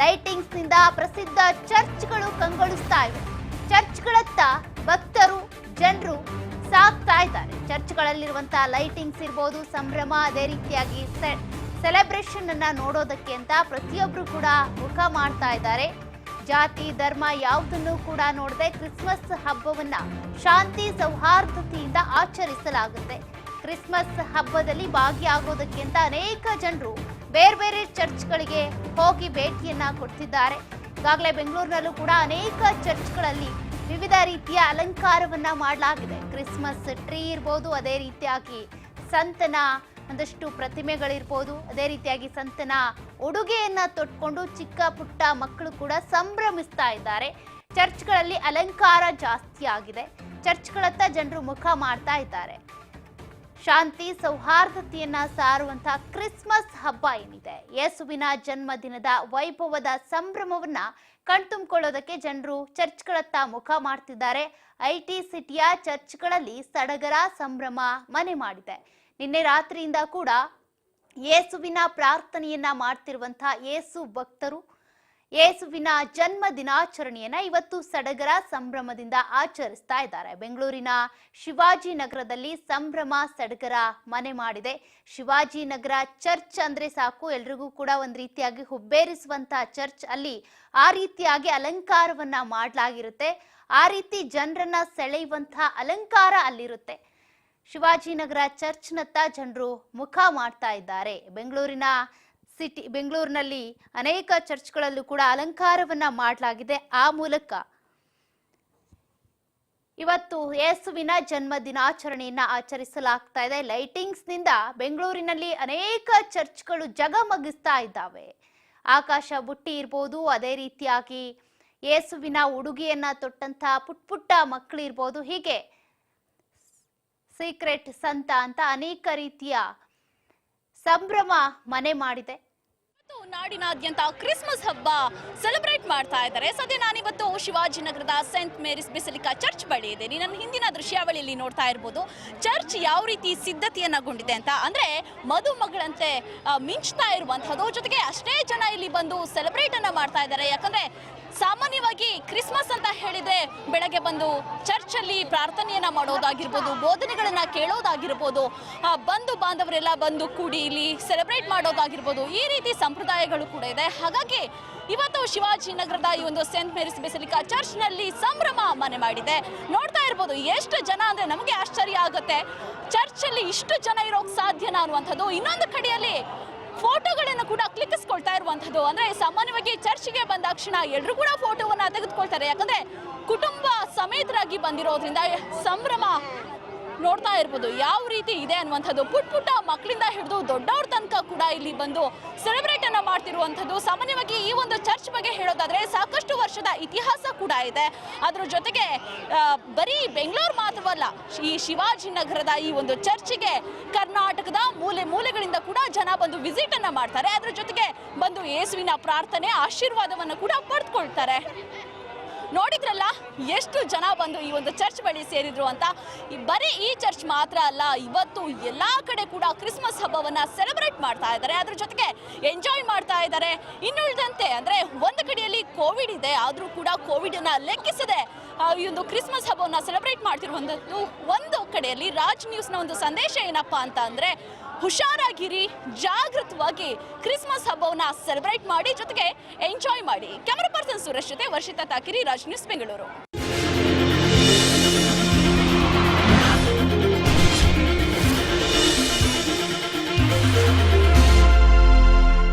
ಲೈಟಿಂಗ್ಸ್ನಿಂದ ಪ್ರಸಿದ್ಧ ಚರ್ಚ್ಗಳು ಕಂಗೊಳಿಸ್ತಾ ಇವೆ. ಚರ್ಚ್ಗಳತ್ತ ಭಕ್ತರು, ಜನರು ಸಾಕ್ತಾ ಇದ್ದಾರೆ. ಚರ್ಚ್ಗಳಲ್ಲಿರುವಂತಹ ಲೈಟಿಂಗ್ಸ್ ಇರ್ಬೋದು, ಸಂಭ್ರಮ ಅದೇ ರೀತಿಯಾಗಿ ಸೆಲೆಬ್ರೇಷನ್ ಅನ್ನ ನೋಡೋದಕ್ಕೆ ಅಂತ ಪ್ರತಿಯೊಬ್ರು ಕೂಡ ಮುಖ ಮಾಡ್ತಾ ಇದ್ದಾರೆ. ಜಾತಿ, ಧರ್ಮ ಯಾವುದನ್ನು ಕೂಡ ನೋಡದೆ ಕ್ರಿಸ್ಮಸ್ ಹಬ್ಬವನ್ನ ಶಾಂತಿ ಸೌಹಾರ್ದತೆಯಿಂದ ಆಚರಿಸಲಾಗುತ್ತೆ. ಕ್ರಿಸ್ಮಸ್ ಹಬ್ಬದಲ್ಲಿ ಭಾಗಿಯಾಗೋದಕ್ಕೆ ಅಂತ ಅನೇಕ ಜನರು ಬೇರೆ ಬೇರೆ ಚರ್ಚ್ಗಳಿಗೆ ಹೋಗಿ ಭೇಟಿಯನ್ನ ಕೊಡ್ತಿದ್ದಾರೆ. ಈಗಾಗಲೇ ಬೆಂಗಳೂರಿನಲ್ಲೂ ಕೂಡ ಅನೇಕ ಚರ್ಚ್ಗಳಲ್ಲಿ ವಿವಿಧ ರೀತಿಯ ಅಲಂಕಾರವನ್ನ ಮಾಡಲಾಗಿದೆ. ಕ್ರಿಸ್ಮಸ್ ಟ್ರೀ ಇರ್ಬೋದು, ಅದೇ ರೀತಿಯಾಗಿ ಸಂತನ, ಒಂದಷ್ಟು ಪ್ರತಿಮೆಗಳಿರ್ಬೋದು, ಅದೇ ರೀತಿಯಾಗಿ ಸಂತನ ಉಡುಗೆಯನ್ನ ತೊಟ್ಕೊಂಡು ಚಿಕ್ಕ ಪುಟ್ಟ ಮಕ್ಕಳು ಕೂಡ ಸಂಭ್ರಮಿಸ್ತಾ ಇದ್ದಾರೆ. ಚರ್ಚ್ಗಳಲ್ಲಿ ಅಲಂಕಾರ ಜಾಸ್ತಿ ಆಗಿದೆ ಚರ್ಚ್ಗಳತ್ತ ಜನರು ಮುಖ ಮಾಡ್ತಾ ಇದ್ದಾರೆ. ಶಾಂತಿ ಸೌಹಾರ್ದತೆಯನ್ನ ಸಾರುವಂತಹ ಕ್ರಿಸ್ಮಸ್ ಹಬ್ಬ ಏನಿದೆ. ಯೇಸುವಿನ ಜನ್ಮದಿನದ ವೈಭವದ ಸಂಭ್ರಮವನ್ನ ಕಣ್ತುಂಬಿಕೊಳ್ಳೋದಕ್ಕೆ ಜನರು ಚರ್ಚ್ಗಳತ್ತ ಮುಖ ಮಾಡ್ತಿದ್ದಾರೆ. ಐ ಟಿ ಸಿಟಿಯ ಚರ್ಚ್ಗಳಲ್ಲಿ ಸಡಗರ ಸಂಭ್ರಮ ಮನೆ ಮಾಡಿದೆ. ನಿನ್ನೆ ರಾತ್ರಿಯಿಂದ ಕೂಡ ಯೇಸುವಿನ ಪ್ರಾರ್ಥನೆಯನ್ನ ಮಾಡ್ತಿರುವಂತಹ ಯೇಸು ಭಕ್ತರು ಯೇಸುವಿನ ಜನ್ಮ ದಿನಾಚರಣೆಯನ್ನ ಇವತ್ತು ಸಡಗರ ಸಂಭ್ರಮದಿಂದ ಆಚರಿಸ್ತಾ ಇದ್ದಾರೆ. ಬೆಂಗಳೂರಿನ ಶಿವಾಜಿನಗರದಲ್ಲಿ ಸಂಭ್ರಮ ಸಡಗರ ಮನೆ ಮಾಡಿದೆ. ಶಿವಾಜಿನಗರ ಚರ್ಚ್ ಅಂದ್ರೆ ಸಾಕು. ಎಲ್ರಿಗೂ ಕೂಡ ಒಂದ್ ರೀತಿಯಾಗಿ ಹುಬ್ಬೇರಿಸುವಂತ ಚರ್ಚ್ ಅಲ್ಲಿ ಆ ರೀತಿಯಾಗಿ ಅಲಂಕಾರವನ್ನ ಮಾಡಲಾಗಿರುತ್ತೆ. ಆ ರೀತಿ ಜನರನ್ನ ಸೆಳೆಯುವಂತಹ ಅಲಂಕಾರ ಅಲ್ಲಿರುತ್ತೆ. ಶಿವಾಜಿನಗರ ಚರ್ಚ್ನತ್ತ ಜನರು ಮುಖ ಮಾಡ್ತಾ ಇದ್ದಾರೆ. ಬೆಂಗಳೂರಿನ ಸಿಟಿ ಬೆಂಗಳೂರಿನಲ್ಲಿ ಅನೇಕ ಚರ್ಚ್ಗಳಲ್ಲೂ ಕೂಡ ಅಲಂಕಾರವನ್ನ ಮಾಡಲಾಗಿದೆ. ಆ ಮೂಲಕ ಇವತ್ತು ಯೇಸುವಿನ ಜನ್ಮ ದಿನಾಚರಣೆಯನ್ನ ಆಚರಿಸಲಾಗ್ತಾ ಇದೆ. ಲೈಟಿಂಗ್ಸ್ನಿಂದ ಬೆಂಗಳೂರಿನಲ್ಲಿ ಅನೇಕ ಚರ್ಚ್ಗಳು ಜಗಮಗಿಸ್ತಾ ಇದ್ದಾವೆ. ಆಕಾಶ ಬುಟ್ಟಿ ಇರ್ಬೋದು, ಅದೇ ರೀತಿಯಾಗಿ ಯೇಸುವಿನ ಉಡುಗೆಯನ್ನ ತೊಟ್ಟಂತ ಪುಟ್ ಪುಟ್ಟ ಮಕ್ಕಳಿರ್ಬೋದು ಹೀಗೆ ಸೀಕ್ರೆಟ್ ಸಂತ ಅಂತ ಅನೇಕ ರೀತಿಯ ಸಂಭ್ರಮ ಮನೆ ಮಾಡಿದೆ. ನಾಡಿನಾದ್ಯಂತ ಕ್ರಿಸ್ಮಸ್ ಹಬ್ಬ ಸೆಲೆಬ್ರೇಟ್ ಮಾಡ್ತಾ ಇದ್ದಾರೆ. ಸದ್ಯ ನಾನಿವತ್ತು ಶಿವಾಜಿನಗರದ ಸೆಂಟ್ ಮೇರಿಸ್ ಬೆಸಲಿಕಾ ಚರ್ಚ್ ಬಳಿ ಇದ್ದೀನಿ. ನನ್ನ ಹಿಂದಿನ ದೃಶ್ಯಾವಳಿಯಲ್ಲಿ ನೋಡ್ತಾ ಇರ್ಬೋದು, ಚರ್ಚ್ ಯಾವ ರೀತಿ ಸಿದ್ಧತೆಯನ್ನಗೊಂಡಿದೆ ಅಂತ. ಅಂದ್ರೆ ಮದುಮಗಳಂತೆ ಮಿಂಚ್ತಾ ಇರುವಂತಹದ್ದು. ಜೊತೆಗೆ ಅಷ್ಟೇ ಜನ ಇಲ್ಲಿ ಬಂದು ಸೆಲೆಬ್ರೇಟ್ ಅನ್ನ ಮಾಡ್ತಾ ಇದ್ದಾರೆ. ಯಾಕಂದ್ರೆ ಸಾಮಾನ್ಯವಾಗಿ ಕ್ರಿಸ್ಮಸ್ ಅಂತ ಹೇಳಿದ್ರೆ ಬೆಳಗ್ಗೆ ಬಂದು ಚರ್ಚ್ ಅಲ್ಲಿ ಪ್ರಾರ್ಥನೆಯನ್ನ ಮಾಡೋದಾಗಿರ್ಬೋದು ಬೋಧನೆಗಳನ್ನ ಕೇಳೋದಾಗಿರ್ಬೋದು ಆ, ಬಂಧು ಬಾಂಧವರೆಲ್ಲ ಬಂದು ಕೂಡಿ ಇಲ್ಲಿ ಸೆಲೆಬ್ರೇಟ್ ಮಾಡೋದಾಗಿರ್ಬೋದು ಈ ರೀತಿ ಸಂಪ್ರದಾಯಗಳು ಕೂಡ ಇದೆ. ಹಾಗಾಗಿ ಇವತ್ತು ಶಿವಾಜಿನಗರದ ಈ ಒಂದು ಸೆಂಟ್ ಮೇರಿಸ್ ಬೆಸಲಿಕಾ ಚರ್ಚ್ನಲ್ಲಿ ಸಂಭ್ರಮ ಮನೆ ಮಾಡಿದೆ. ನೋಡ್ತಾ ಇರ್ಬೋದು ಎಷ್ಟು ಜನ ಅಂದ್ರೆ ನಮಗೆ ಆಶ್ಚರ್ಯ ಆಗುತ್ತೆ. ಚರ್ಚ್ ಅಲ್ಲಿ ಇಷ್ಟು ಜನ ಇರೋಕ್ ಸಾಧ್ಯನಾ ಅನ್ನುವಂಥದ್ದು. ಇನ್ನೊಂದು ಕಡೆಯಲ್ಲಿ ಫೋಟೋಗಳನ್ನು ಕೂಡ ಕ್ಲಿಕ್ಕಿಸ್ಕೊಳ್ತಾ ಇರುವಂತದ್ದು ಅಂದ್ರೆ ಸಾಮಾನ್ಯವಾಗಿ ಚರ್ಚ್ಗೆ ಬಂದಾಕ್ಷಣ ಎಲ್ಲರೂ ಕೂಡ ಫೋಟೋವನ್ನ ತೆಗೆದುಕೊಳ್ತಾರೆ. ಯಾಕಂದ್ರೆ ಕುಟುಂಬ ಸಮೇತರಾಗಿ ಬಂದಿರೋದ್ರಿಂದ ಸಂಭ್ರಮ ನೋಡ್ತಾ ಇರ್ಬೋದು. ಯಾವ ರೀತಿ ಇದೆ ಅನ್ನುವಂಥದ್ದು. ಪುಟ್ ಪುಟ್ಟ ಮಕ್ಕಳಿಂದ ಹಿಡಿದು ದೊಡ್ಡವ್ರ ತನಕ ಕೂಡ ಇಲ್ಲಿ ಬಂದು ಸೆಲೆಬ್ರೇಟ್ ಅನ್ನ ಮಾಡ್ತಿರುವಂಥದ್ದು. ಸಾಮಾನ್ಯವಾಗಿ ಈ ಒಂದು ಚರ್ಚ್ ಬಗ್ಗೆ ಹೇಳೋದಾದ್ರೆ ಸಾಕಷ್ಟು ವರ್ಷದ ಇತಿಹಾಸ ಕೂಡ ಇದೆ. ಅದ್ರ ಜೊತೆಗೆ ಬರೀ ಬೆಂಗಳೂರು ಮಾತ್ರವಲ್ಲ, ಈ ಶಿವಾಜಿನಗರದ ಈ ಒಂದು ಚರ್ಚ್ಗೆ ಕರ್ನಾಟಕದ ಮೂಲೆ ಮೂಲೆಗಳಿಂದ ಕೂಡ ಜನ ಬಂದು ವಿಸಿಟ್ ಅನ್ನ ಮಾಡ್ತಾರೆ. ಅದ್ರ ಜೊತೆಗೆ ಬಂದು ಯೇಸುವಿನ ಪ್ರಾರ್ಥನೆ, ಆಶೀರ್ವಾದವನ್ನು ಕೂಡ ಪಡೆದುಕೊಳ್ತಾರೆ ನೋಡಿದ್ರಲ್ಲ, ಎಷ್ಟು ಜನ ಬಂದು ಈ ಒಂದು ಚರ್ಚ್ ಬಳಿ ಸೇರಿದ್ರು ಅಂತ. ಬರೀ ಈ ಚರ್ಚ್ ಮಾತ್ರ ಅಲ್ಲ, ಇವತ್ತು ಎಲ್ಲಾ ಕಡೆ ಕೂಡ ಕ್ರಿಸ್ಮಸ್ ಹಬ್ಬವನ್ನ ಸೆಲೆಬ್ರೇಟ್ ಮಾಡ್ತಾ ಇದ್ದಾರೆ. ಅದ್ರ ಜೊತೆಗೆ ಎಂಜಾಯ್ ಮಾಡ್ತಾ ಇದ್ದಾರೆ. ಇನ್ನುಳಿದಂತೆ ಅಂದ್ರೆ ಒಂದು ಕಡೆಯಲ್ಲಿ ಕೋವಿಡ್ ಇದೆ, ಆದರೂ ಕೂಡ ಕೋವಿಡ್ ಅನ್ನ ಲೆಕ್ಕಿಸದೆ ಈ ಒಂದು ಕ್ರಿಸ್ಮಸ್ ಹಬ್ಬವನ್ನ ಸೆಲೆಬ್ರೇಟ್ ಮಾಡ್ತಿರುವಂತದ್ದು ಒಂದು ಕಡೆಯಲ್ಲಿ ರಾಜ್ ನ್ಯೂಸ್ನ ಒಂದು ಸಂದೇಶ ಏನಪ್ಪಾ ಅಂತ ಅಂದರೆ, ಹುಷಾರಾಗಿರಿ, ಜಾಗೃತವಾಗಿ ಕ್ರಿಸ್ಮಸ್ ಹಬ್ಬವನ್ನ ಸೆಲೆಬ್ರೇಟ್ ಮಾಡಿ, ಜೊತೆಗೆ ಎಂಜಾಯ್ ಮಾಡಿ. ಕ್ಯಾಮರಾ ಪರ್ಸನ್ ಸುರೇಶ್ ಜೊತೆ ವರ್ಷಿತಾ ತಾಕಿರಿ, ರಾಜ್ ನ್ಯೂಸ್ ಬೆಂಗಳೂರು.